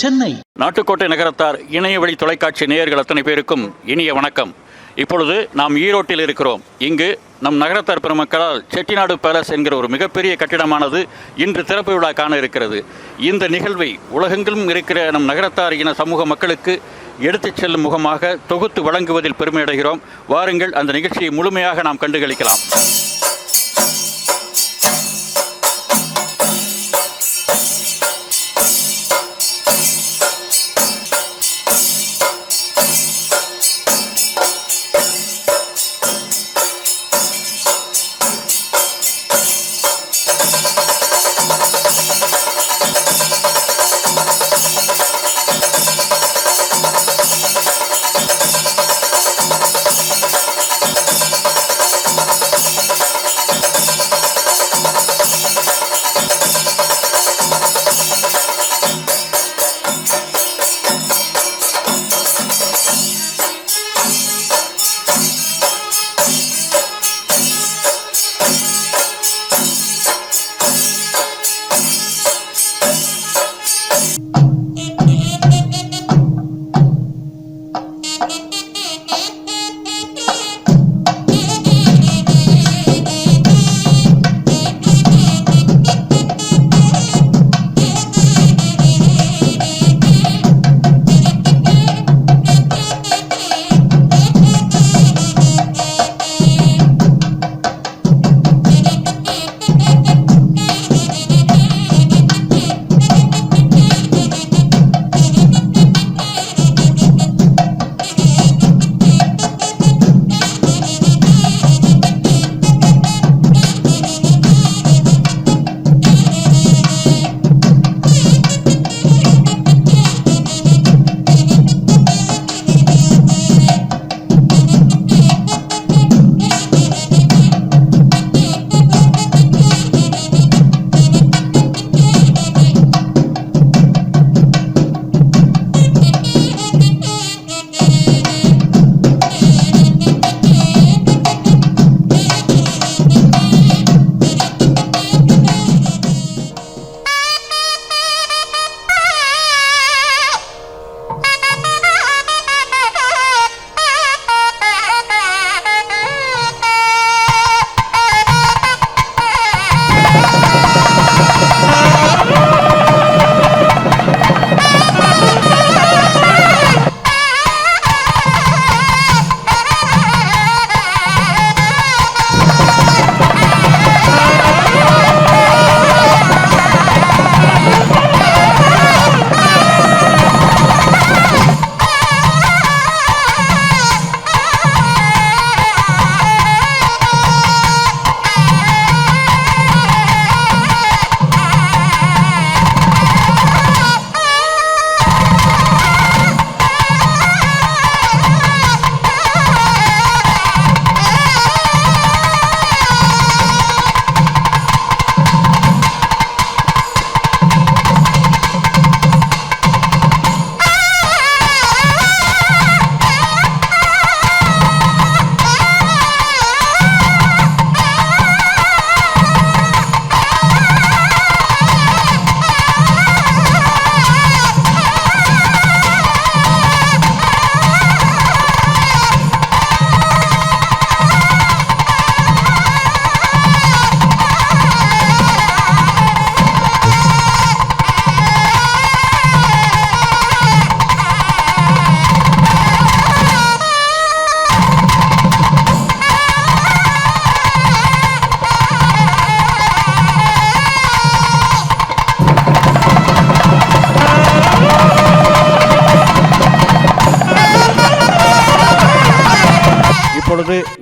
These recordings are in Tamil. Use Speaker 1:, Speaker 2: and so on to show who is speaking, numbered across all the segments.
Speaker 1: Chennai.
Speaker 2: Nattukottai Nagarathar இணைய வழி தொலைக்காட்சி நேயர்கள் அத்தனை பேருக்கும் இனிய வணக்கம். இப்பொழுது நாம் ஈரோட்டில் இருக்கிறோம். இங்கு நம் நகரத்தார் பெருமக்களால் செட்டிநாடு பேலஸ் என்கிற ஒரு மிகப்பெரிய கட்டிடமானது இன்று திறப்பு விழா காண இருக்கிறது. இந்த நிகழ்வை உலகெங்கிலும் இருக்கிற நம் நகரத்தார் இன சமூக மக்களுக்கு எடுத்துச் செல்லும் முகமாக தொகுத்து வழங்குவதில் பெருமையடைகிறோம் வாருங்கள் அந்த நிகழ்ச்சியை முழுமையாக நாம் கண்டுகளிக்கலாம்.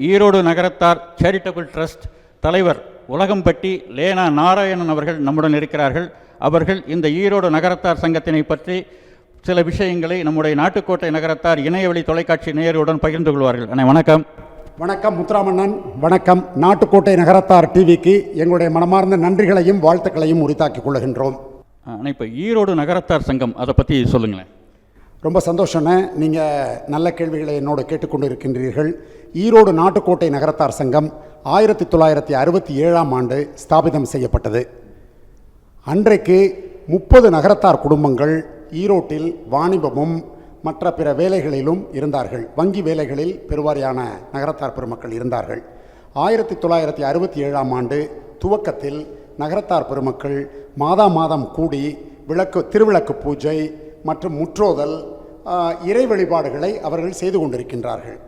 Speaker 2: ஈரோடு நகரத்தார் சேரிட்டபிள் ட்ரஸ்ட் தலைவர் உலகம்பட்டி லேனா நாராயணன் அவர்கள் நம்முடன் இருக்கிறார்கள். அவர்கள் இந்த ஈரோடு நகரத்தார் சங்கத்தினை பற்றி சில விஷயங்களை நம்முடைய நாட்டுக்கோட்டை நகரத்தார் இணையவழி தொலைக்காட்சி நேயர்களுடன் பகிர்ந்து கொள்வார்கள். அண்ணே வணக்கம்.
Speaker 3: வணக்கம் முத்துராமண்ணன். வணக்கம். நாட்டுக்கோட்டை நகரத்தார் டிவிக்கு எங்களுடைய மனமார்ந்த நன்றிகளையும் வாழ்த்துக்களையும் உரித்தாக்கிக் கொள்ளுகின்றோம்
Speaker 2: அண்ணா இப்போ ஈரோடு நகரத்தார் சங்கம் அதை பற்றி சொல்லுங்களேன்.
Speaker 3: ரொம்ப சந்தோஷண்ணே நீங்கள் நல்ல கேள்விகளை என்னோடு கேட்டுக்கொண்டு இருக்கின்றீர்கள் ஈரோடு நாட்டுக்கோட்டை நகரத்தார் சங்கம் ஆயிரத்தி தொள்ளாயிரத்தி அறுபத்தி ஏழாம் ஆண்டு ஸ்தாபிதம் செய்யப்பட்டது. அன்றைக்கு முப்பது நகரத்தார் குடும்பங்கள் ஈரோட்டில் வாணிபமும் மற்ற பிற வேலைகளிலும் இருந்தார்கள். வங்கி வேலைகளில் பெருவாரியான நகரத்தார் பெருமக்கள் இருந்தார்கள். ஆயிரத்தி தொள்ளாயிரத்தி அறுபத்தி ஏழாம் ஆண்டு துவக்கத்தில் நகரத்தார் பெருமக்கள் மாதா மாதம் கூடி விளக்கு திருவிளக்கு பூஜை மற்றும் முற்றோதல் இறை வழிபாடுகளை அவர்கள் செய்து கொண்டிருக்கின்றார்கள்.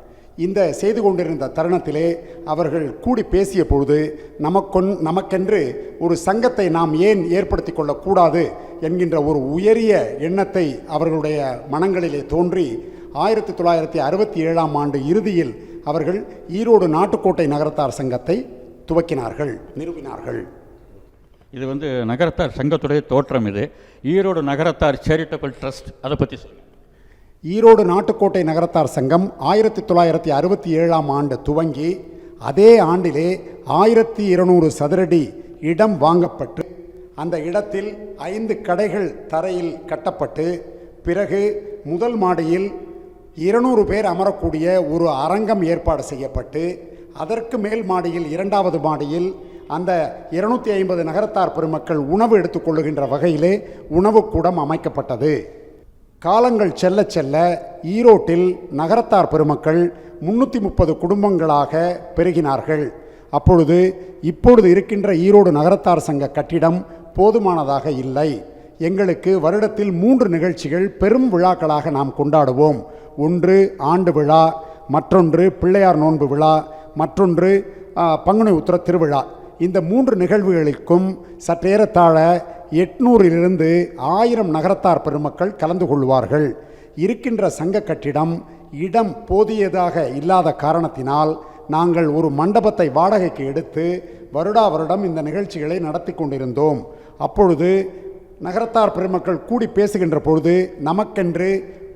Speaker 3: இந்த செய்து கொண்டிருந்த தருணத்திலே அவர்கள் கூடி பேசிய பொழுது நமக்கொன் நமக்கென்று ஒரு சங்கத்தை நாம் ஏன் ஏற்படுத்தி கொள்ளக்கூடாது? என்கின்ற ஒரு உயரிய எண்ணத்தை அவர்களுடைய மனங்களிலே தோன்றி ஆயிரத்தி தொள்ளாயிரத்தி அறுபத்தி ஏழாம் ஆண்டு இறுதியில் அவர்கள் ஈரோடு நாட்டுக்கோட்டை நகரத்தார் சங்கத்தை துவக்கினார்கள் நிறுவினார்கள்.
Speaker 2: இது வந்து நகரத்தார் சங்கத்துடைய தோற்றம் இது. ஈரோடு நகரத்தார் சேரிட்டபிள் ட்ரஸ்ட் அதை பற்றி சொல்லுங்கள்
Speaker 3: ஈரோடு நாட்டுக்கோட்டை நகரத்தார் சங்கம் ஆயிரத்தி தொள்ளாயிரத்தி அறுபத்தி ஏழாம் ஆண்டு துவங்கி அதே ஆண்டிலே ஆயிரத்தி இருநூறு சதுரடி இடம் வாங்கப்பட்டு அந்த இடத்தில் ஐந்து கடைகள் தரையில் கட்டப்பட்டு பிறகு முதல் மாடியில் இருநூறு பேர் அமரக்கூடிய ஒரு அரங்கம் ஏற்பாடு செய்யப்பட்டு அதற்கு மேல் மாடியில் இரண்டாவது மாடியில் அந்த இருநூத்தி ஐம்பது நகரத்தார் பெருமக்கள் உணவு எடுத்துக்கொள்ளுகின்ற வகையிலே உணவுக்கூடம் அமைக்கப்பட்டது. காலங்கள் செல்ல செல்ல ஈரோட்டில் நகரத்தார் பெருமக்கள் முன்னூற்றி முப்பது குடும்பங்களாக பெருகினார்கள். அப்பொழுது இப்பொழுது இருக்கின்ற ஈரோடு நகரத்தார் சங்க கட்டிடம் போதுமானதாக இல்லை. எங்களுக்கு வருடத்தில் மூன்று நிகழ்ச்சிகள் பெரும் விழாக்களாக நாம் கொண்டாடுவோம். ஒன்று ஆண்டு விழா மற்றொன்று பிள்ளையார் நோன்பு விழா மற்றொன்று பங்குனி உத்திர திருவிழா. இந்த மூன்று நிகழ்வுகளுக்கும் சற்றேறத்தாழ எட்நூறிலிருந்து ஆயிரம் நகரத்தார் பெருமக்கள் கலந்து கொள்வார்கள். இருக்கின்ற சங்க கட்டிடம் இடம் போதியதாக இல்லாத காரணத்தினால் நாங்கள் ஒரு மண்டபத்தை வாடகைக்கு எடுத்து வருடா வருடம் இந்த நிகழ்ச்சிகளை நடத்தி கொண்டிருந்தோம். அப்பொழுது நகரத்தார் பெருமக்கள் கூடி பேசுகின்ற பொழுது நமக்கென்று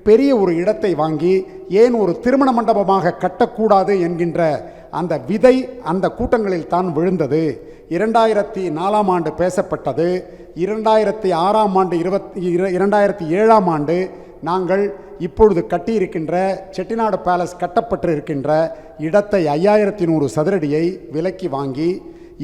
Speaker 3: பெரிய ஒரு இடத்தை வாங்கி ஏன் ஒரு திருமண மண்டபமாக கட்டக்கூடாது என்கின்ற அந்த விதை அந்த கூட்டங்களில் தான் விழுந்தது. இரண்டாயிரத்தி நாலாம் ஆண்டு பேசப்பட்டது. இரண்டாயிரத்தி ஆறாம் ஆண்டு இருபத்தி இரண்டாயிரத்தி ஏழாம் ஆண்டு நாங்கள் இப்பொழுது கட்டியிருக்கின்ற செட்டிநாடு பேலஸ் கட்டப்பட்டு இருக்கின்ற இடத்தை ஐயாயிரத்தி நூறு சதுரடியை விலக்கி வாங்கி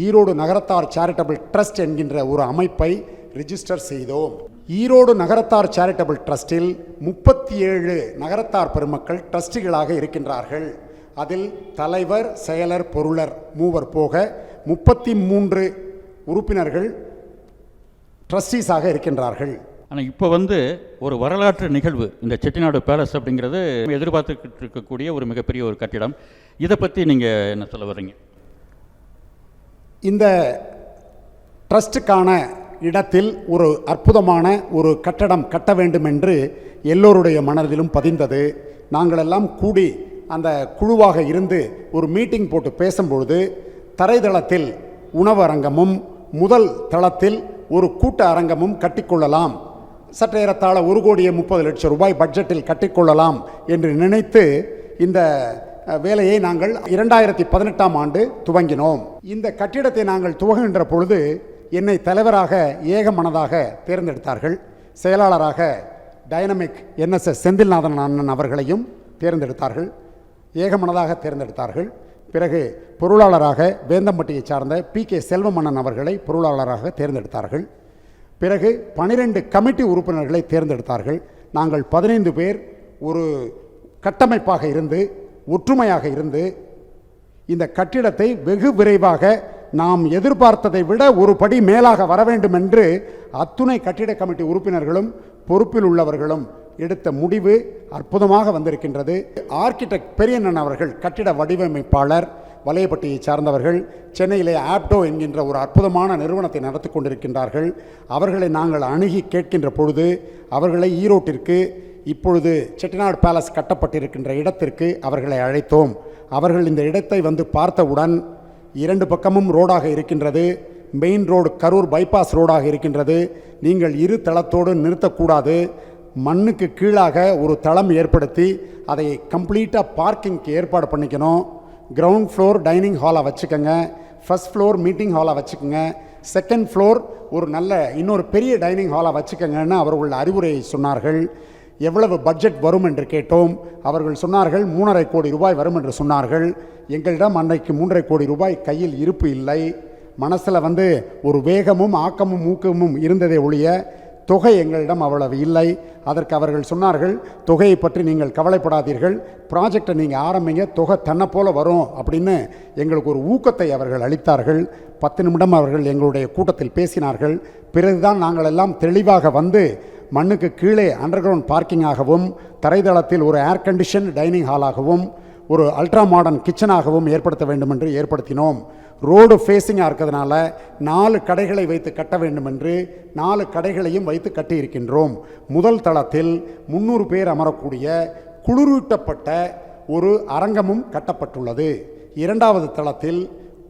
Speaker 3: ஈரோடு நகரத்தார் சேரிட்டபிள் ட்ரஸ்ட் என்கின்ற ஒரு அமைப்பை ரிஜிஸ்டர் செய்தோம். ஈரோடு நகரத்தார் சேரிட்டபிள் ட்ரஸ்டில் முப்பத்தி ஏழு நகரத்தார் பெருமக்கள் ட்ரஸ்டிகளாக இருக்கின்றார்கள். அதில் தலைவர் செயலர் பொருளர் மூவர் போக முப்பத்தி மூன்று உறுப்பினர்கள் ட்ரஸ்டீஸாக இருக்கின்றார்கள்.
Speaker 2: ஆனால் இப்போ வந்து ஒரு வரலாற்று நிகழ்வு இந்த செட்டிநாடு பேலஸ் அப்படிங்கிறது எதிர்பார்த்துக்கிட்டு இருக்கக்கூடிய ஒரு மிகப்பெரிய ஒரு கட்டிடம். இதை பற்றி நீங்கள் என்ன சொல்ல வர்றீங்க?
Speaker 3: இந்த ட்ரஸ்ட்டுக்கான இடத்தில் ஒரு அற்புதமான ஒரு கட்டடம் கட்ட வேண்டும் என்று எல்லோருடைய மனதிலும் பதிந்தது. நாங்களெல்லாம் கூடி அந்த குழுவாக இருந்து ஒரு மீட்டிங் போட்டு பேசும்பொழுது தரைதளத்தில் உணவரங்கமும் முதல் தளத்தில் ஒரு கூட்ட அரங்கமும் கட்டிக்கொள்ளலாம். சற்றேறத்தாழ ஒரு கோடியே முப்பது லட்சம் ரூபாய் பட்ஜெட்டில் கட்டிக்கொள்ளலாம் என்று நினைத்து இந்த வேலையை நாங்கள் இரண்டாயிரத்தி பதினெட்டாம் ஆண்டு துவங்கினோம். இந்த கட்டிடத்தை நாங்கள் துவங்குகின்ற பொழுது என்னை தலைவராக ஏக மனதாக தேர்ந்தெடுத்தார்கள். செயலாளராக டைனமிக் என்எஸ்எஸ் செந்தில்நாதன் அண்ணன் அவர்களையும் தேர்ந்தெடுத்தார்கள். ஏகமனதாக தேர்ந்தெடுத்தார்கள். பிறகு பொருளாளராக வேந்தம்பட்டியை சார்ந்த பி. கே. செல்வமன்னன் அவர்களை பொருளாளராக தேர்ந்தெடுத்தார்கள். பிறகு பனிரெண்டு கமிட்டி உறுப்பினர்களை தேர்ந்தெடுத்தார்கள். நாங்கள் பதினைந்து பேர் ஒரு கட்டமைப்பாக இருந்து ஒற்றுமையாக இருந்து இந்த கட்டிடத்தை வெகு விரைவாக நாம் எதிர்பார்த்ததை விட ஒரு படி மேலாக வர வேண்டும் என்று அத்துணை கட்டிட கமிட்டி உறுப்பினர்களும் பொறுப்பில் உள்ளவர்களும் எடுத்த முடிவு அற்புதமாக வந்திருக்கின்றது. ஆர்கிடெக்ட் பெரியண்ணன் அவர்கள் கட்டிட வடிவமைப்பாளர் வலையப்பட்டியை சார்ந்தவர்கள் சென்னையிலே ஆப்டோ என்கின்ற ஒரு அற்புதமான நிறுவனத்தை நடத்தி கொண்டிருக்கின்றார்கள். அவர்களை நாங்கள் அணுகி கேட்கின்ற பொழுது அவர்களை ஈரோட்டிற்கு இப்பொழுது செட்டிநாடு பேலஸ் கட்டப்பட்டிருக்கின்ற இடத்திற்கு அவர்களை அழைத்தோம். அவர்கள் இந்த இடத்தை வந்து பார்த்தவுடன் இரண்டு பக்கமும் ரோடாக இருக்கின்றது. மெயின் ரோடு கரூர் பைபாஸ் ரோடாக இருக்கின்றது. நீங்கள் இரு தளத்தோடு நிறுத்தக்கூடாது. மண்ணுக்கு கீழாக ஒரு தளம் ஏற்படுத்தி அதை கம்ப்ளீட்டாக பார்க்கிங்க்கு ஏற்பாடு பண்ணிக்கணும். கிரவுண்ட் ஃப்ளோர் டைனிங் ஹாலாக வச்சுக்கோங்க. ஃபர்ஸ்ட் ஃப்ளோர் மீட்டிங் ஹாலாக வச்சுக்கோங்க. செகண்ட் ஃப்ளோர் ஒரு நல்ல இன்னொரு பெரிய டைனிங் ஹாலாக வச்சுக்கோங்கன்னு அவர்கள் அறிவுரை சொன்னார்கள். எவ்வளவு பட்ஜெட் வரும் என்று கேட்டோம். அவர்கள் சொன்னார்கள் மூணரை கோடி ரூபாய் வரும் என்று சொன்னார்கள். எங்களிடம் அன்னைக்கு மூன்றரை கோடி ரூபாய் கையில் இருப்பு இல்லை. மனசில் வந்து ஒரு வேகமும் ஆக்கமும் ஊக்கமும் இருந்ததே ஒழிய தொகை எங்களிடம் அவ்வளவு இல்லை. அதற்கு அவர்கள் சொன்னார்கள் தொகையை பற்றி நீங்கள் கவலைப்படாதீர்கள். ப்ராஜெக்டை நீங்கள் ஆரம்பிங்க தொகை தன்னை போல வரும் அப்படின்னு எங்களுக்கு ஒரு ஊக்கத்தை அவர்கள் அளித்தார்கள். பத்து நிமிடம் அவர்கள் எங்களுடைய கூட்டத்தில் பேசினார்கள். பிறகுதான் நாங்கள் எல்லாம் தெளிவாக வந்து மண்ணுக்கு கீழே அண்டர் கிரவுண்ட் பார்க்கிங்காகவும் தரைதளத்தில் ஒரு ஏர் கண்டிஷன் டைனிங் ஹாலாகவும் ஒரு அல்ட்ரா மாடர்ன் கிச்சனாகவும் ஏற்படுத்த வேண்டும் என்று ஏற்படுத்தினோம் ரோடு ஃபேஸிங்காக இருக்கிறதுனால நாலு கடைகளை வைத்து கட்ட வேண்டும் என்று நாலு கடைகளையும் வைத்து கட்டியிருக்கின்றோம். முதல் தளத்தில் முந்நூறு பேர் அமரக்கூடிய குளிரூட்டப்பட்ட ஒரு அரங்கமும் கட்டப்பட்டுள்ளது. இரண்டாவது தளத்தில்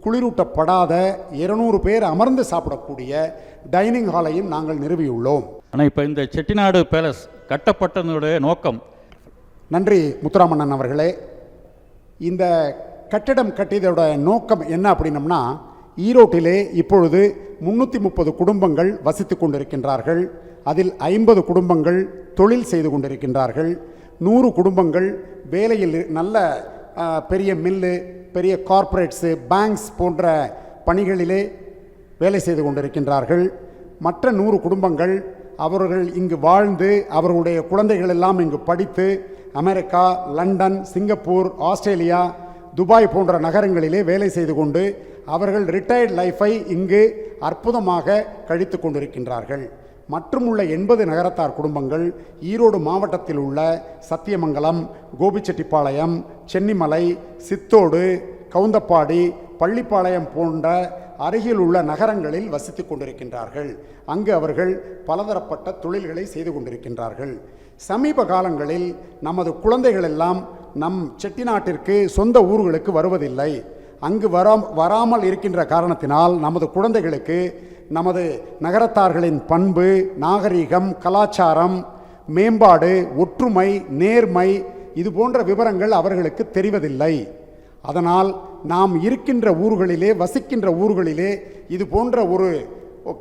Speaker 3: குளிரூட்டப்படாத இருநூறு பேர் அமர்ந்து சாப்பிடக்கூடிய டைனிங் ஹாலையும் நாங்கள் நிறுவியுள்ளோம்.
Speaker 2: ஆனால் இப்போ இந்த செட்டிநாடு பேலஸ் கட்டப்பட்டதனுடைய நோக்கம்?
Speaker 3: நன்றி முத்துராமண்ணன் அவர்களே. இந்த கட்டிடம் கட்டியதோட நோக்கம் என்ன அப்படின்னம்னா ஈரோட்டிலே இப்பொழுது முன்னூற்றி முப்பது குடும்பங்கள் வசித்து கொண்டிருக்கின்றார்கள். அதில் ஐம்பது குடும்பங்கள் தொழில் செய்து கொண்டிருக்கின்றார்கள். நூறு குடும்பங்கள் வேலையில் நல்ல பெரிய மில்லு பெரிய கார்ப்பரேட்ஸு பேங்க்ஸ் போன்ற பணிகளிலே வேலை செய்து கொண்டிருக்கின்றார்கள். மற்ற நூறு குடும்பங்கள் அவர்கள் இங்கு வாழ்ந்து அவர்களுடைய குழந்தைகள் எல்லாம் இங்கு படித்து America London Singapore Australia Dubai போன்ற நகரங்களிலே வேலை செய்து கொண்டு அவர்கள் ரிட்டையர்ட் லைஃபை இங்கு அற்புதமாக கழித்து கொண்டிருக்கின்றார்கள். மற்றும் உள்ள எண்பது நகரத்தார் குடும்பங்கள் ஈரோடு மாவட்டத்தில் உள்ள சத்தியமங்கலம் கோபிச்செட்டிப்பாளையம் சென்னிமலை சித்தோடு கவுந்தப்பாடி பள்ளிப்பாளையம் போன்ற அருகில் உள்ள நகரங்களில் வசித்து கொண்டிருக்கின்றார்கள். அங்கு அவர்கள் பலதரப்பட்ட தொழில்களை செய்து கொண்டிருக்கின்றார்கள். சமீப காலங்களில் நமது குழந்தைகள் எல்லாம் நம் செட்டிநாட்டிற்கு சொந்த ஊர்களுக்கு வருவதில்லை. அங்கு வரா வராமல் இருக்கின்ற காரணத்தினால் நமது குழந்தைகளுக்கு நமது நகரத்தார்களின் பண்பு நாகரீகம் கலாச்சாரம் மேம்பாடு ஒற்றுமை நேர்மை இது போன்ற விவரங்கள் அவர்களுக்கு தெரிவதில்லை. அதனால் நாம் இருக்கின்ற ஊர்களிலே வசிக்கின்ற ஊர்களிலே இது போன்ற ஒரு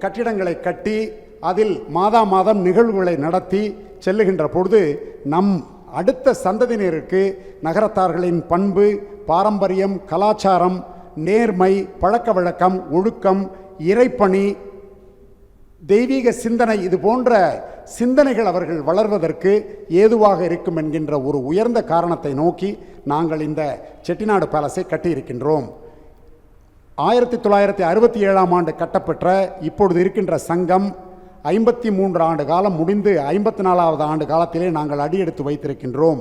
Speaker 3: கட்டிடங்களை கட்டி அதில் மாதா மாதம் நிகழ்வுகளை நடத்தி செல்லுகின்ற பொழுது நம் அடுத்த சந்ததியினருக்கு நகரத்தார்களின் பண்பு பாரம்பரியம் கலாச்சாரம் நேர்மை பழக்க வழக்கம் ஒழுக்கம் இறைப்பணி தெய்வீக சிந்தனை இது போன்ற சிந்தனைகள் அவர்கள் வளர்வதற்கு ஏதுவாக இருக்கும் என்கின்ற ஒரு உயர்ந்த காரணத்தை நோக்கி நாங்கள் இந்த செட்டிநாடு பேலஸை கட்டியிருக்கின்றோம். ஆயிரத்தி தொள்ளாயிரத்தி அறுபத்தி ஏழாம் ஆண்டு கட்டப்பெற்ற இப்பொழுது இருக்கின்ற சங்கம் ஐம்பத்தி மூன்று ஆண்டு காலம் முடிந்து ஐம்பத்தி நாலாவது ஆண்டு காலத்திலே நாங்கள் அடியெடுத்து வைத்திருக்கின்றோம்.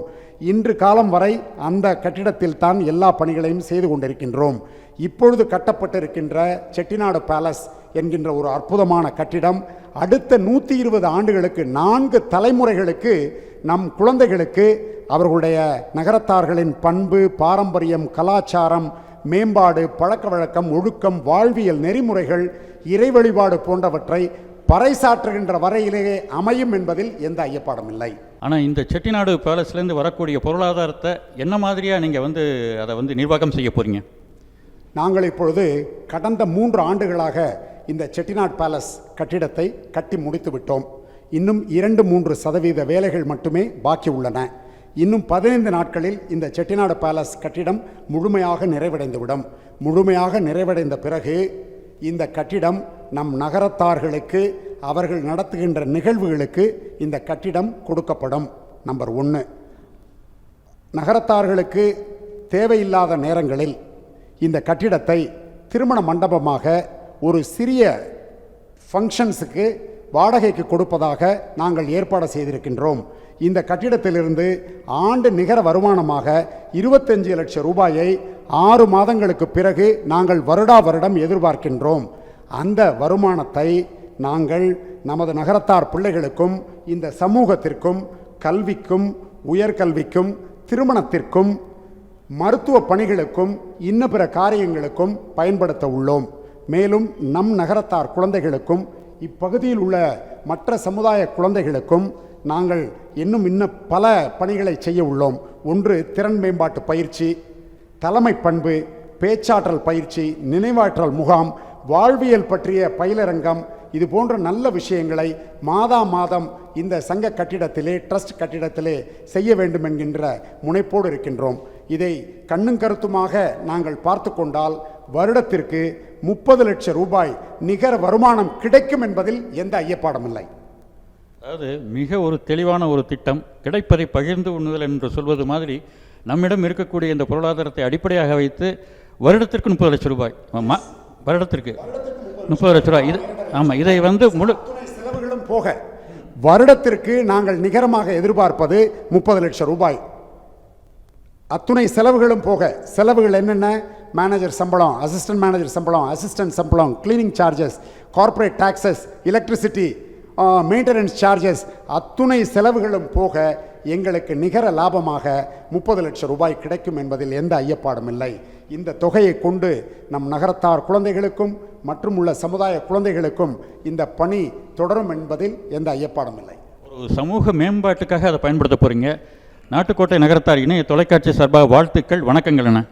Speaker 3: இன்று காலம் வரை அந்த கட்டிடத்தில் தான் எல்லா பணிகளையும் செய்து கொண்டிருக்கின்றோம். இப்பொழுது கட்டப்பட்டிருக்கின்ற செட்டிநாடு பேலஸ் என்கின்ற ஒரு அற்புதமான கட்டிடம் அடுத்த நூற்றி இருபது ஆண்டுகளுக்கு நான்கு தலைமுறைகளுக்கு நம் குழந்தைகளுக்கு அவர்களுடைய நகரத்தார்களின் பண்பு பாரம்பரியம் கலாச்சாரம் மேம்பாடு பழக்க வழக்கம் ஒழுக்கம் வாழ்வியல் நெறிமுறைகள் இறை வழிபாடு போன்றவற்றை பறைசாற்றுகின்ற வரையிலேயே அமையும் என்பதில் எந்த ஐயப்பாடும் இல்லை
Speaker 2: ஆனால் இந்த செட்டிநாடு பேலஸ்லேருந்து வரக்கூடிய பொருளாதாரத்தை என்ன மாதிரியாக நீங்கள் வந்து அதை வந்து நிர்வாகம் செய்ய போகிறீங்க
Speaker 3: நாங்கள் இப்பொழுது கடந்த மூன்று ஆண்டுகளாக இந்த செட்டிநாட் பேலஸ் கட்டிடத்தை கட்டி முடித்து விட்டோம். இன்னும் இரண்டு மூன்று சதவீத வேலைகள் மட்டுமே பாக்கி உள்ளன. இன்னும் பதினைந்து நாட்களில் இந்த செட்டிநாடு பேலஸ் கட்டிடம் முழுமையாக நிறைவடைந்துவிடும். முழுமையாக நிறைவடைந்த பிறகு இந்த கட்டிடம் நம் நகரத்தார்களுக்கு அவர்கள் நடத்துகின்ற நிகழ்வுகளுக்கு இந்த கட்டிடம் கொடுக்கப்படும். நம்பர் ஒன்று நகரத்தார்களுக்கு தேவையில்லாத நேரங்களில் இந்த கட்டிடத்தை திருமண மண்டபமாக ஒரு சிறிய ஃபங்க்ஷன்ஸுக்கு வாடகைக்கு கொடுப்பதாக நாங்கள் ஏற்பாடு செய்திருக்கின்றோம். இந்த கட்டிடத்திலிருந்து ஆண்டு நிகர வருமானமாக இருபத்தஞ்சு லட்சம் ரூபாயை ஆறு மாதங்களுக்கு பிறகு நாங்கள் வருடா வருடம் எதிர்பார்க்கின்றோம். அந்த வருமானத்தை நாங்கள் நமது நகரத்தார் பிள்ளைகளுக்கும் இந்த சமூகத்திற்கும் கல்விக்கும் உயர்கல்விக்கும் திருமணத்திற்கும் மருத்துவ பணிகளுக்கும் இன்ன பிற காரியங்களுக்கும் பயன்படுத்த உள்ளோம். மேலும் நம் நகரத்தார் குழந்தைகளுக்கும் இப்பகுதியில் உள்ள மற்ற சமுதாய குழந்தைகளுக்கும் நாங்கள் இன்னும் இன்னும் பல பணிகளை செய்ய உள்ளோம். ஒன்று திறன் மேம்பாட்டு பயிற்சி தலைமை பண்பு பேச்சாற்றல் பயிற்சி நினைவாற்றல் முகாம் வாழ்வியல் பற்றிய பயிலரங்கம் இது போன்ற நல்ல விஷயங்களை மாதா மாதம் இந்த சங்க கட்டிடத்திலே ட்ரஸ்ட் கட்டிடத்திலே செய்ய வேண்டும் என்கின்ற முனைப்போடு இருக்கின்றோம். இதை கண்ணும் கருத்துமாக நாங்கள் பார்த்து கொண்டால் வருடத்திற்கு முப்பது லட்சம் ரூபாய் நிகர வருமானம் கிடைக்கும் என்பதில் எந்த ஐயப்பாடும் இல்லை
Speaker 2: அதாவது மிக ஒரு தெளிவான ஒரு திட்டம் கிடைப்பதை பகிர்ந்து உண்ணுதல் என்று சொல்வது மாதிரி நம்மிடம் இருக்கக்கூடிய இந்த பொருளாதாரத்தை அடிப்படையாக வைத்து வருடத்திற்கு முப்பது லட்சம் ரூபாய். ஆமாம் வருடத்திற்கு முப்பது லட்சம் ரூபாய். இது ஆமாம் இதை வந்து முழு
Speaker 3: செலவுகளும் போக வருடத்திற்கு நாங்கள் நிகரமாக எதிர்பார்ப்பது முப்பது லட்சம் ரூபாய். அத்துணை செலவுகளும் போக செலவுகள் என்னென்ன? மேனேஜர் சம்பளம் அசிஸ்டன்ட் மேனேஜர் சம்பளம் அசிஸ்டன்ட் சம்பளம் cleaning charges corporate taxes electricity maintenance charges அத்துணை செலவுகளும் போக எங்களுக்கு நிகர லாபமாக முப்பது லட்சம் ரூபாய் கிடைக்கும் என்பதில் எந்த ஐயப்பாடும் இல்லை. இந்த தொகையை கொண்டு நம் நகரத்தார் குழந்தைகளுக்கும் மற்றும் உள்ள சமுதாய குழந்தைகளுக்கும் இந்த பணி தொடரும் என்பதில் எந்த ஐயப்பாடும் இல்லை.
Speaker 2: ஒரு சமூக மேம்பாட்டுக்காக அதை பயன்படுத்த போறீங்க. நாட்டுக்கோட்டை நகரத்தார் இணைய தொலைக்காட்சி சார்பாக வாழ்த்துக்கள் வணக்கங்கள் அண்ணா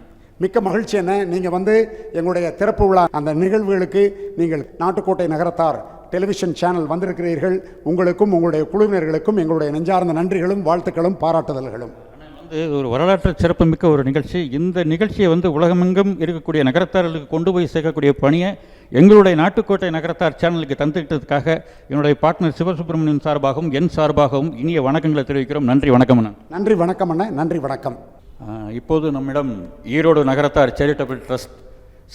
Speaker 3: மிக்க மகிழ்ச்சி என்ன? நீங்கள் வந்து எங்களுடைய திறப்பு விழா அந்த நிகழ்வுகளுக்கு நீங்கள் நாட்டுக்கோட்டை நகரத்தார் டெலிவிஷன் சேனல் வந்திருக்கிறீர்கள். உங்களுக்கும் உங்களுடைய குழுவினர்களுக்கும் எங்களுடைய நெஞ்சார்ந்த நன்றிகளும் வாழ்த்துக்களும் பாராட்டுதல்களும்.
Speaker 2: வந்து ஒரு வரலாற்று சிறப்புமிக்க ஒரு நிகழ்ச்சி. இந்த நிகழ்ச்சியை வந்து உலகமெங்கும் இருக்கக்கூடிய நகரத்தார்களுக்கு கொண்டு போய் சேர்க்கக்கூடிய பணியை எங்களுடைய நாட்டுக்கோட்டை நகரத்தார் சேனலுக்கு தந்துக்கிட்டதுக்காக என்னுடைய பார்ட்னர் சிவசுப்பிரமணியன் சார்பாகவும் என் சார்பாகவும் இனிய வணக்கங்களை தெரிவிக்கிறோம். நன்றி வணக்கம் அண்ணா
Speaker 3: நன்றி வணக்கம் அண்ணா. நன்றி வணக்கம்.
Speaker 2: இப்போது நம்மிடம் ஈரோடு நகரத்தார் சேரிட்டபிள் ட்ரஸ்ட்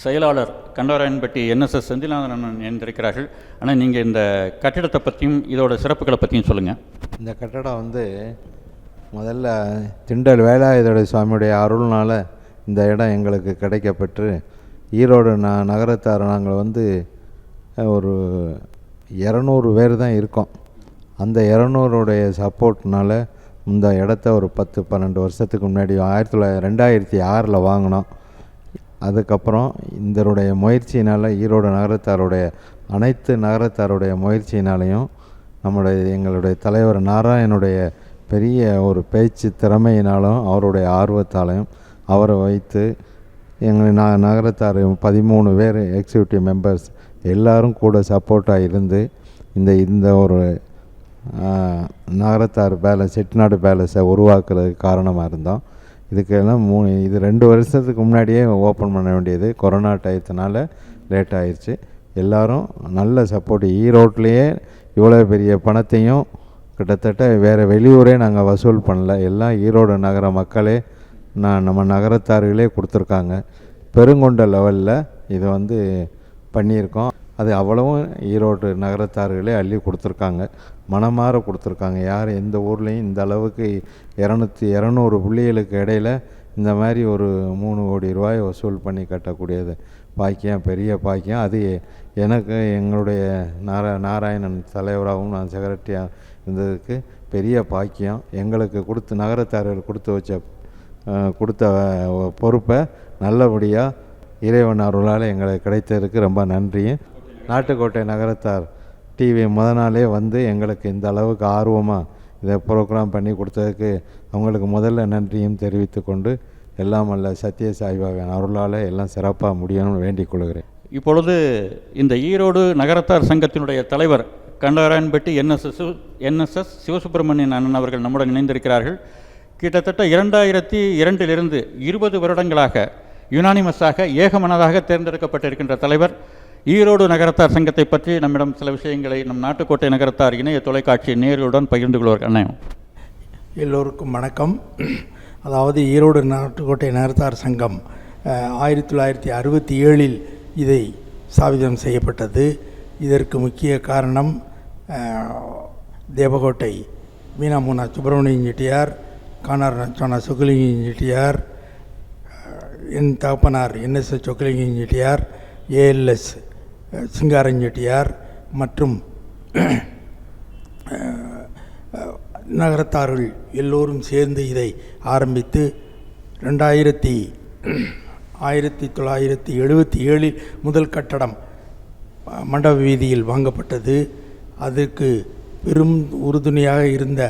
Speaker 2: செயலாளர் கண்டவராயன்பட்டி என்எஸ்எஸ் செந்தில்நாதன் அண்ணன் இணைந்திருக்கிறார்கள் ஆனால் நீங்கள் இந்த கட்டிடத்தை பற்றியும் இதோட சிறப்புகளை பற்றியும் சொல்லுங்கள்
Speaker 4: இந்த கட்டடம் வந்து முதல்ல திண்டல் வேலாயுதோட சுவாமியுடைய அருள்னால் இந்த இடம் எங்களுக்கு கிடைக்கப்பெற்று ஈரோடு ந நகரத்தார் நாங்கள் வந்து ஒரு இரநூறு பேர் தான் இருக்கோம். அந்த இரநூறுடைய சப்போர்ட்னால் இந்த இடத்த ஒரு பத்து பன்னெண்டு வருஷத்துக்கு முன்னாடி ஆயிரத்தி தொள்ளாயிரத்தி ரெண்டாயிரத்தி ஆறில் வாங்கினோம். அதுக்கப்புறம் இதனுடைய முயற்சியினால் ஈரோடு நகரத்தாருடைய அனைத்து நகரத்தாருடைய முயற்சியினாலையும் நம்முடைய எங்களுடைய தலைவர் நாராயணுடைய பெரிய ஒரு பேச்சு திறமையினாலும் அவருடைய ஆர்வத்தாலையும் அவரை வைத்து எங்கள் ந நகரத்தார் பதிமூணு பேர் எக்ஸிக்யூட்டிவ் மெம்பர்ஸ் எல்லாரும் கூட சப்போர்ட்டாக இருந்து இந்த இந்த ஒரு நகரத்தார் பேலஸ் செட்டிநாடு பேலஸை உருவாக்குறதுக்கு காரணமாக இருந்தோம். இதுக்கெல்லாம் மூணு இது ரெண்டு வருஷத்துக்கு முன்னாடியே ஓப்பன் பண்ண வேண்டியது. கொரோனா டயத்தினால லேட் ஆயிடுச்சு எல்லாரும் நல்ல சப்போர்ட் ஈரோட்லேயே இவ்வளோ பெரிய பணத்தையும் கிட்டத்தட்ட வேறு வெளியூரே நாங்கள் வசூல் பண்ணல. எல்லாம் ஈரோடு நகர மக்களே நான் நம்ம நகரத்தார்களே கொடுத்துருக்காங்க. பெருங்கொண்ட லெவலில் இதை வந்து பண்ணியிருக்கோம். அது அவ்வளவும் ஈரோடு நகரத்தார்களே அள்ளி கொடுத்துருக்காங்க. மனமாற கொடுத்துருக்காங்க. யார் எந்த ஊர்லேயும் இந்த அளவுக்கு இரநூத்தி இரநூறு புள்ளிகளுக்கு இடையில இந்த மாதிரி ஒரு மூணு கோடி ரூபாய் வசூல் பண்ணி கட்டக்கூடியது. பாக்கியம் பெரிய பாக்கியம். அது எனக்கு எங்களுடைய நாரா நாராயணன் தலைவராகவும் நான் செக்ரட்டரியாக இருந்ததுக்கு பெரிய பாக்கியம். எங்களுக்கு கொடுத்து நகரத்தார்கள் கொடுத்து வச்ச கொடுத்த பொறுப்பை நல்லபடியாக இறைவன் அருளால் எங்களுக்கு கிடைத்ததுக்கு ரொம்ப நன்றியும். நாட்டுக்கோட்டை நகரத்தார் டிவி முத நாளே வந்து எங்களுக்கு இந்த அளவுக்கு ஆர்வமாக இதை ப்ரோக்ராம் பண்ணி கொடுத்ததுக்கு அவங்களுக்கு முதல்ல நன்றியும் தெரிவித்து கொண்டு எல்லாம் அல்ல சத்ய சாய்பாவின் அருளால் எல்லாம் சிறப்பாக முடியணும்னு வேண்டிக் கொள்கிறேன்.
Speaker 2: இப்பொழுது இந்த ஈரோடு நகரத்தார் சங்கத்தினுடைய தலைவர் கண்டவராயன்பட்டி என்எஸ்எஸ் என்எஸ்எஸ் சிவசுப்பிரமணியன் அண்ணன் அவர்கள் நம்முடன் இணைந்திருக்கிறார்கள். கிட்டத்தட்ட இரண்டாயிரத்தி இரண்டிலிருந்து இருபது வருடங்களாக யுனானிமஸாக ஏகமனதாக தேர்ந்தெடுக்கப்பட்டிருக்கின்ற தலைவர் ஈரோடு நகரத்தார் சங்கத்தை பற்றி நம்மிடம் சில விஷயங்களை நம் நாட்டுக்கோட்டை நகரத்தார் இணைய தொலைக்காட்சி நேர்களுடன் பகிர்ந்து கொள்வார் அண்ணன்
Speaker 5: எல்லோருக்கும் வணக்கம். அதாவது ஈரோடு நாட்டுக்கோட்டை நகரத்தார் சங்கம் ஆயிரத்தி தொள்ளாயிரத்தி அறுபத்தி ஏழில் இதை ஸ்தாபிதம் செய்யப்பட்டது. இதற்கு முக்கிய காரணம் தேவகோட்டை மீனாமுனா சுப்பிரமணியன் செட்டியார் கானார் நச்சானா சுகுலிங்கன் செட்டியார் என் தகப்பனார் என்எஸ்எஸ் சொக்கலிங்கன் செட்டியார் ஏஎல்எஸ் சிங்காரன் செட்டியார் மற்றும் நகரத்தார்கள் எல்லோரும் சேர்ந்து இதை ஆரம்பித்து ரெண்டாயிரத்தி ஆயிரத்தி தொள்ளாயிரத்தி எழுபத்தி ஏழில் முதல் கட்டடம் மண்டப வீதியில் வாங்கப்பட்டது. அதற்கு பெரும் உறுதுணையாக இருந்த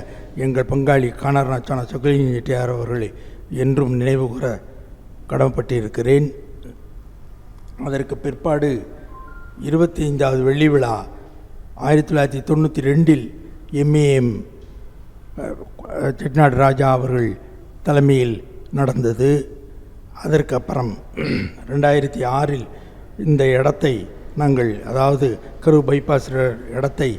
Speaker 5: எங்கள் பங்காளி கானர்நாச்சான சொக்கலிங்க செட்டியார் அவர்களை என்றும் நினைவு கூற கடமைப்பட்டிருக்கிறேன். அதற்கு பிற்பாடு இருபத்தி ஐந்தாவது வெள்ளி விழா ஆயிரத்தி தொள்ளாயிரத்தி தொண்ணூற்றி ரெண்டில் எம்ஏஎம் செட்நாடு ராஜா அவர்கள் தலைமையில் நடந்தது. அதற்கப்புறம் ரெண்டாயிரத்தி ஆறில் இந்த இடத்தை நாங்கள் அதாவது கரு பைபாஸ் இடத்தை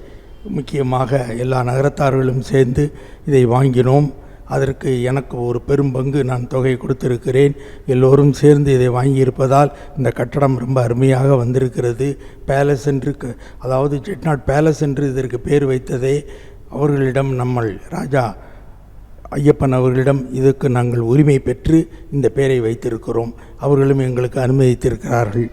Speaker 5: முக்கியமாக எல்லா நகரத்தார்களும் சேர்ந்து இதை வாங்கினோம். அதற்கு எனக்கு ஒரு பெரும் பங்கு நான் தொகை கொடுத்திருக்கிறேன். எல்லோரும் சேர்ந்து இதை வாங்கியிருப்பதால் இந்த கட்டடம் ரொம்ப அருமையாக வந்திருக்கிறது. பேலஸ் என்று க- அதாவது செட்நாட் பேலஸ் என்று இதற்கு பேர் வைத்ததே அவர்களிடம் நம்மள் ராஜா ஐயப்பன் அவர்களிடம் இதுக்கு நாங்கள் உரிமை பெற்று இந்த பெயரை வைத்திருக்கிறோம். அவர்களும் எங்களுக்கு அனுமதித்திருக்கிறார்கள்.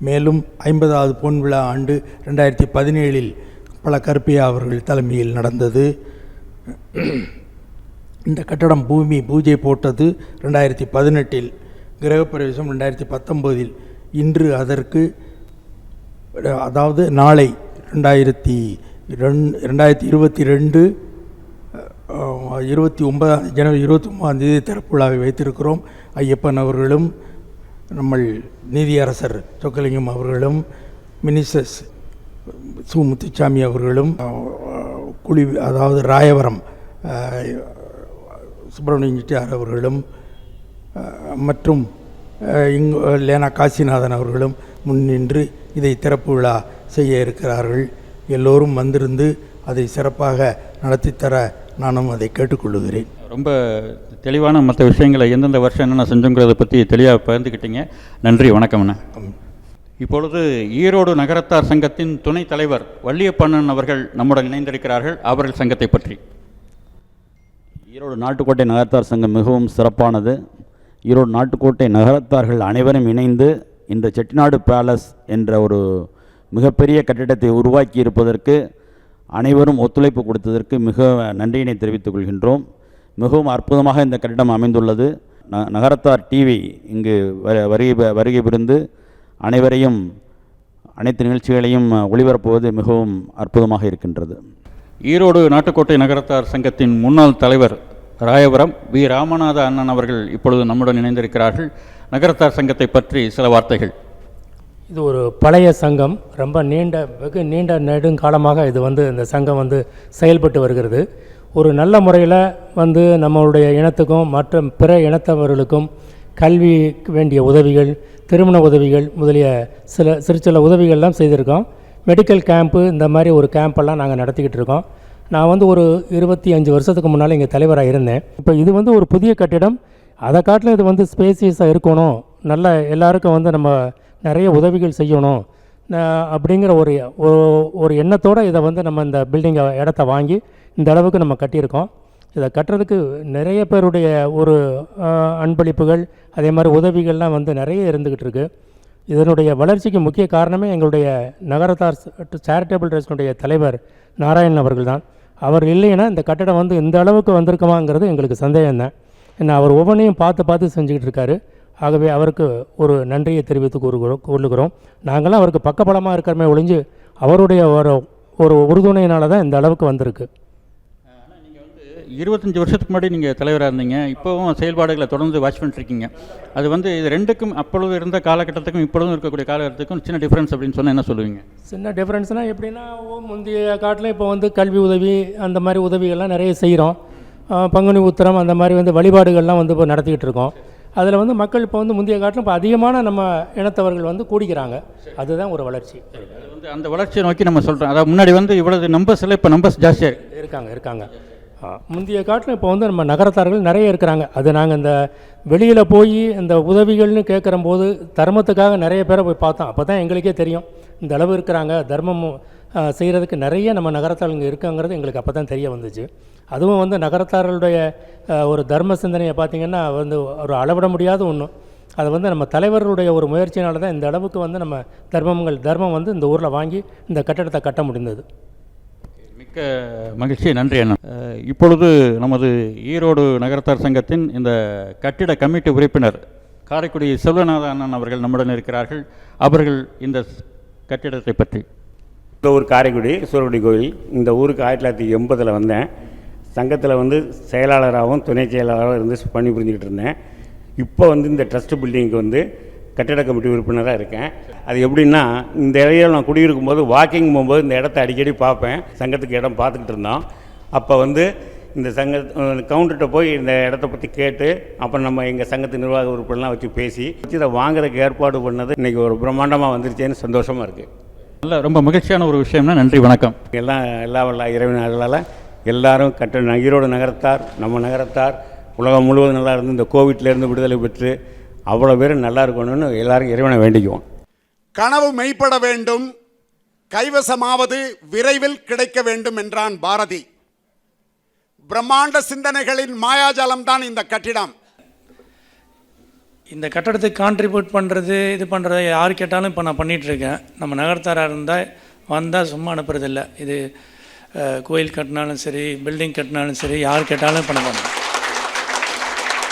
Speaker 5: மேலும் ஐம்பதாவது பொன் விழா ஆண்டு ரெண்டாயிரத்தி பதினேழில் பல கருப்பையா அவர்கள் தலைமையில் நடந்தது. இந்த கட்டடம் பூமி பூஜை போட்டது ரெண்டாயிரத்தி பதினெட்டில் கிரகப்பிரவேசம் ரெண்டாயிரத்தி பத்தொம்போதில். இன்று அதற்கு அதாவது நாளை ரெண்டாயிரத்தி ரெண் ரெண்டாயிரத்தி இருபத்தி ரெண்டு இருபத்தி ஒன்பதாம் ஜனவரி இருபத்தி ஒன்பதாம் தேதி திறப்புழாவை வைத்திருக்கிறோம். ஐயப்பன் அவர்களும் நம்மள் நீதியரசர் சொக்கலிங்கம் அவர்களும் மினிஸ்டர்ஸ் சு முத்துச்சாமி அவர்களும் குழி அதாவது ராயவரம் அஹ், சுப்பிரமணியம் செட்டியார் அவர்களும் மற்றும் இங்கு லேனா காசிநாதன் அவர்களும் முன்னின்று இதை திறப்பு விழா செய்ய இருக்கிறார்கள். எல்லோரும் வந்திருந்து அதை சிறப்பாக நடத்தித்தர நானும் அதை கேட்டுக்கொள்கிறேன்
Speaker 2: ரொம்ப தெளிவான மற்ற விஷயங்களை எந்தெந்த வருஷம் என்னென்ன செஞ்சோங்கிறத பற்றி தெளிவாக பகிர்ந்துக்கிட்டீங்க நன்றி வணக்கம்ண்ணா இப்பொழுது ஈரோடு நகரத்தார் சங்கத்தின் துணைத் தலைவர் வள்ளியப்பண்ணன் அவர்கள் நம்முடன் இணைந்திருக்கிறார்கள். அவர்கள் சங்கத்தை பற்றி.
Speaker 6: ஈரோடு நாட்டுக்கோட்டை நகரத்தார் சங்கம் மிகவும் சிறப்பானது. ஈரோடு நாட்டுக்கோட்டை நகரத்தார்கள் அனைவரும் இணைந்து இந்த செட்டிநாடு பேலஸ் என்ற ஒரு மிகப்பெரிய கட்டிடத்தை உருவாக்கி இருப்பதற்கு அனைவரும் ஒத்துழைப்பு கொடுத்ததற்கு மிக நன்றியினை தெரிவித்துக் கொள்கின்றோம். மிகவும் அற்புதமாக இந்த கட்டிடம் அமைந்துள்ளது. ந நகரத்தார் டிவி இங்கு வ- வருகை வருகை புரிந்து அனைவரையும் அனைத்து நிகழ்ச்சிகளையும் ஒளிபரப்புவது மிகவும் அற்புதமாக இருக்கின்றது.
Speaker 2: ஈரோடு நாட்டுக்கோட்டை நகரத்தார் சங்கத்தின் முன்னாள் தலைவர் ராயபுரம் வி. ராமநாத அண்ணன் அவர்கள் இப்பொழுது நம்முடன் இணைந்திருக்கிறார்கள். நகரத்தார் சங்கத்தை பற்றி சில வார்த்தைகள்.
Speaker 7: இது ஒரு பழைய சங்கம். ரொம்ப நீண்ட வெகு நீண்ட நெடுங்காலமாக இது வந்து இந்த சங்கம் வந்து செயல்பட்டு வருகிறது. ஒரு நல்ல முறையில் வந்து நம்மளுடைய இனத்துக்கும் மற்ற பிற இனத்தவர்களுக்கும் கல்விக்கு வேண்டிய உதவிகள் திருமண உதவிகள் முதலிய சில சிறு சில உதவிகள்லாம் செய்திருக்கோம். மெடிக்கல் கேம்ப்பு இந்த மாதிரி ஒரு கேம்பெல்லாம் நாங்கள் நடத்திக்கிட்டு இருக்கோம். நான் வந்து ஒரு இருபத்தி அஞ்சு வருஷத்துக்கு முன்னால் இங்கே தலைவராக இருந்தேன். இப்போ இது வந்து ஒரு புதிய கட்டிடம். அதை காட்டில் இது வந்து ஸ்பேசியஸாக இருக்கணும். நல்ல எல்லாருக்கும் வந்து நம்ம நிறைய உதவிகள் செய்யணும். அப்படிங்கிற ஒரு ஒரு- எண்ணத்தோடு இதை வந்து நம்ம இந்த பில்டிங்கை இடத்த வாங்கி இந்த அளவுக்கு நம்ம கட்டியிருக்கோம். இதை கட்டுறதுக்கு நிறைய பேருடைய ஒரு அன்பளிப்புகள் அதே மாதிரி உதவிகள்லாம் வந்து நிறைய இருந்துக்கிட்டு இருக்குது இதனுடைய வளர்ச்சிக்கு முக்கிய காரணமே எங்களுடைய நகரத்தார் சேரிட்டபிள் ட்ரஸ்டினுடைய தலைவர் நாராயணன் அவர்கள் தான் அவர் இல்லைன்னா இந்த கட்டடம் வந்து இந்த அளவுக்கு வந்திருக்குமாங்கிறது எங்களுக்கு சந்தேகம் தான் ஏன்னா அவர் ஒவ்வொன்றையும் பார்த்து பார்த்து செஞ்சுக்கிட்டு இருக்காரு. ஆகவே அவருக்கு ஒரு நன்றியை தெரிவித்து கூறுகிறோம் கொள்ளுகிறோம். நாங்களாம் அவருக்கு பக்கபலமாக இருக்கிறமே ஒழிஞ்சு அவருடைய ஒரு ஒரு உறுதுணையினால தான் இந்த அளவுக்கு வந்திருக்கு.
Speaker 2: இருபத்தஞ்சி வருஷத்துக்கு முன்னாடி நீங்கள் தலைவராக இருந்தீங்க. இப்போவும் செயல்பாடுகளை தொடர்ந்து வாட்ச் பண்ணிருக்கீங்க அது வந்து இது ரெண்டுக்கும் அப்பொழுது இருந்த காலகட்டத்துக்கும் இப்பொழுதும் இருக்கக்கூடிய காலகட்டத்துக்கும் சின்ன டிஃப்ரென்ஸ் அப்படின்னு சொன்னால் என்ன சொல்லுவீங்க?
Speaker 7: சின்ன டிஃப்ரென்ஸ்னால் எப்படின்னா முந்தைய காட்டில் இப்போ வந்து கல்வி உதவி அந்த மாதிரி உதவிகள்லாம் நிறைய செய்கிறோம் பங்குனி உத்திரம் அந்த மாதிரி வந்து வழிபாடுகள்லாம் வந்து இப்போ நடத்திக்கிட்டு இருக்கோம். அதில் வந்து மக்கள் இப்போ வந்து முந்தைய காட்டிலும் இப்போ அதிகமான நம்ம இனத்தவர்கள் வந்து கூடிக்கிறாங்க. அதுதான் ஒரு வளர்ச்சி.
Speaker 2: வந்து அந்த வளர்ச்சியை நோக்கி நம்ம சொல்கிறோம் அதாவது முன்னாடி வந்து இவ்வளவு நம்பர்ஸ் இல்லை இப்போ நம்பர்ஸ் ஜாஸ்தியாக இருக்கு.
Speaker 7: இருக்காங்க இருக்காங்க. முந்தைய காட்டிலும் இப்போ வந்து நம்ம நகரத்தார்கள் நிறைய இருக்கிறாங்க. அது நாங்கள் இந்த வெளியில் போய் இந்த உதவிகள்னு கேட்குற போது தர்மத்துக்காக நிறைய பேரை போய் பார்த்தோம். அப்போ தான் எங்களுக்கே தெரியும். இந்த அளவு இருக்கிறாங்க. தர்மம் செய்கிறதுக்கு நிறைய நம்ம நகரத்தாளுங்க இருக்குங்கிறது எங்களுக்கு அப்போ தான் தெரிய வந்துச்சு. அதுவும் வந்து நகரத்தார்களுடைய ஒரு தர்ம சிந்தனையை பார்த்திங்கன்னா வந்து ஒரு அளவிட முடியாத ஒன்று அது வந்து நம்ம தலைவர்களுடைய ஒரு முயற்சியினால தான் இந்த அளவுக்கு வந்து நம்ம தர்மங்கள் தர்மம் வந்து இந்த ஊரில் வாங்கி இந்த கட்டடத்தை கட்ட முடிந்தது.
Speaker 2: மிக்க மகிழ்ச்சி நன்றி அண்ணா. இப்பொழுது நமது ஈரோடு நகரத்தார் சங்கத்தின் இந்த கட்டிட கமிட்டி உறுப்பினர் காரைக்குடி செல்வநாத அண்ணன் அவர்கள் நம்முடன் இருக்கிறார்கள். அவர்கள் இந்த கட்டிடத்தை பற்றி.
Speaker 8: இந்த ஊர் காரைக்குடி சூரக்குடி கோயில். இந்த ஊருக்கு ஆயிரத்தி தொள்ளாயிரத்தி எண்பதில் வந்தேன். சங்கத்தில் வந்து செயலாளராகவும் துணை செயலாளராகவும் இருந்து பணி புரிஞ்சுக்கிட்டு இருந்தேன். இப்போ வந்து இந்த ட்ரஸ்ட் பில்டிங்க்கு வந்து கட்டிட கமிட்டி உறுப்பினராக இருக்கேன். அது எப்படின்னா இந்த ஏரியாவில் நான் குடியிருக்கும் போது வாக்கிங் போகும்போது இந்த இடத்த அடிக்கடி பார்ப்பேன். சங்கத்துக்கு இடம் பார்த்துக்கிட்டு இருந்தோம். அப்போ வந்து இந்த சங்க கவுண்டர்கிட்ட போய் இந்த இடத்த பற்றி கேட்டு அப்புறம் நம்ம எங்கள் சங்கத்து நிர்வாக உறுப்பினர்லாம் வச்சு பேசி வச்சு இதை வாங்குறதுக்கு ஏற்பாடு பண்ணது இன்றைக்கி ஒரு பிரம்மாண்டமாக வந்துருச்சேன்னு சந்தோஷமாக இருக்குது
Speaker 2: நல்ல ரொம்ப மகிழ்ச்சியான ஒரு விஷயம்னா நன்றி வணக்கம்.
Speaker 8: எல்லாம் எல்லா வல்ல இறைவன் அருளால் எல்லாரும் கட்ட ஈரோடு நகரத்தார் நம்ம நகரத்தார் உலகம் முழுவதும் நல்லா இருந்து இந்த கோவிட்லேருந்து விடுதலை பெற்று அவ்வளோ பேரும் நல்லா இருக்கணும்னு எல்லாரும் இறைவனை வேண்டிக்குவோம்.
Speaker 3: கனவு மெய்ப்பட வேண்டும். கைவசமாவது விரைவில் கிடைக்க வேண்டும் என்றான் பாரதி. பிரம்மாண்ட சிந்தனைகளின் மாயாஜாலம் தான் இந்த கட்டிடம்.
Speaker 9: இந்த கட்டடத்துக்கு கான்ட்ரிபியூட் பண்ணுறது இது பண்ணுறது யார் கேட்டாலும் இப்போ நான் பண்ணிகிட்ருக்கேன் நம்ம நகரத்தாராக இருந்தால் வந்தால் சும்மா அனுப்புறதில்ல. இது கோயில் கட்டினாலும் சரி பில்டிங் கட்டினாலும் சரி யார் கேட்டாலும் பண்ண மாட்டேன்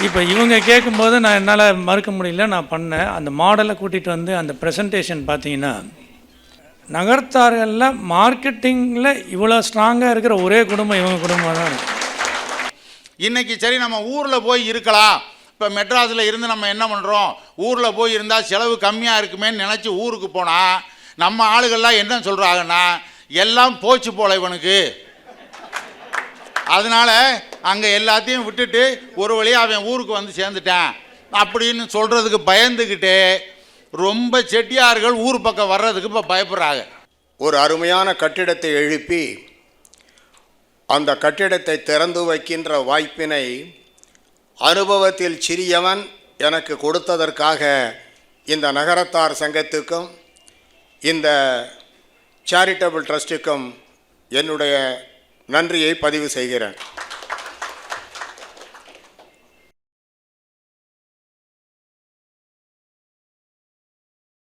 Speaker 9: இப்போ இவங்க கேட்கும்போது நான் என்னால் மறுக்க முடியல நான் பண்ணேன். அந்த மாடலை கூட்டிகிட்டு வந்து அந்த ப்ரெசன்டேஷன் பார்த்தீங்கன்னா நகர்த்தார்களில் மார்க்கெட்டிங்கில் இவ்வளோ ஸ்ட்ராங்காக இருக்கிற ஒரே குடும்பம் இவங்க குடும்பம் தான்
Speaker 10: இன்னைக்கு சரி நம்ம ஊரில் போய் இருக்கலாம். இப்போ மெட்ராஸில் இருந்து நம்ம என்ன பண்ணுறோம் ஊரில் போய் இருந்தால் செலவு கம்மியாக இருக்குமேன்னு நினச்சி ஊருக்கு போனால் நம்ம ஆளுகள்லாம் என்ன சொல்கிறாங்கன்னா எல்லாம் போச்சு போல இவனுக்கு. அதனால் அங்கே எல்லாத்தையும் விட்டுட்டு ஒரு வழியாக அவன் ஊருக்கு வந்து சேர்ந்துட்டான். அப்படின்னு சொல்கிறதுக்கு பயந்துக்கிட்டு ரொம்ப செட்டியார்கள் ஊர் பக்கம் வர்றதுக்கு இப்போ பயப்படுறாங்க.
Speaker 11: ஒரு அருமையான கட்டிடத்தை எழுப்பி அந்த கட்டிடத்தை திறந்து வைக்கின்ற வாய்ப்பினை அனுபவத்தில் சிறியவன் எனக்கு கொடுத்ததற்காக இந்த நகரத்தார் சங்கத்துக்கும் இந்த சேரிட்டபிள் ட்ரஸ்ட்டுக்கும் என்னுடைய நன்றியை பதிவு செய்கிறேன்.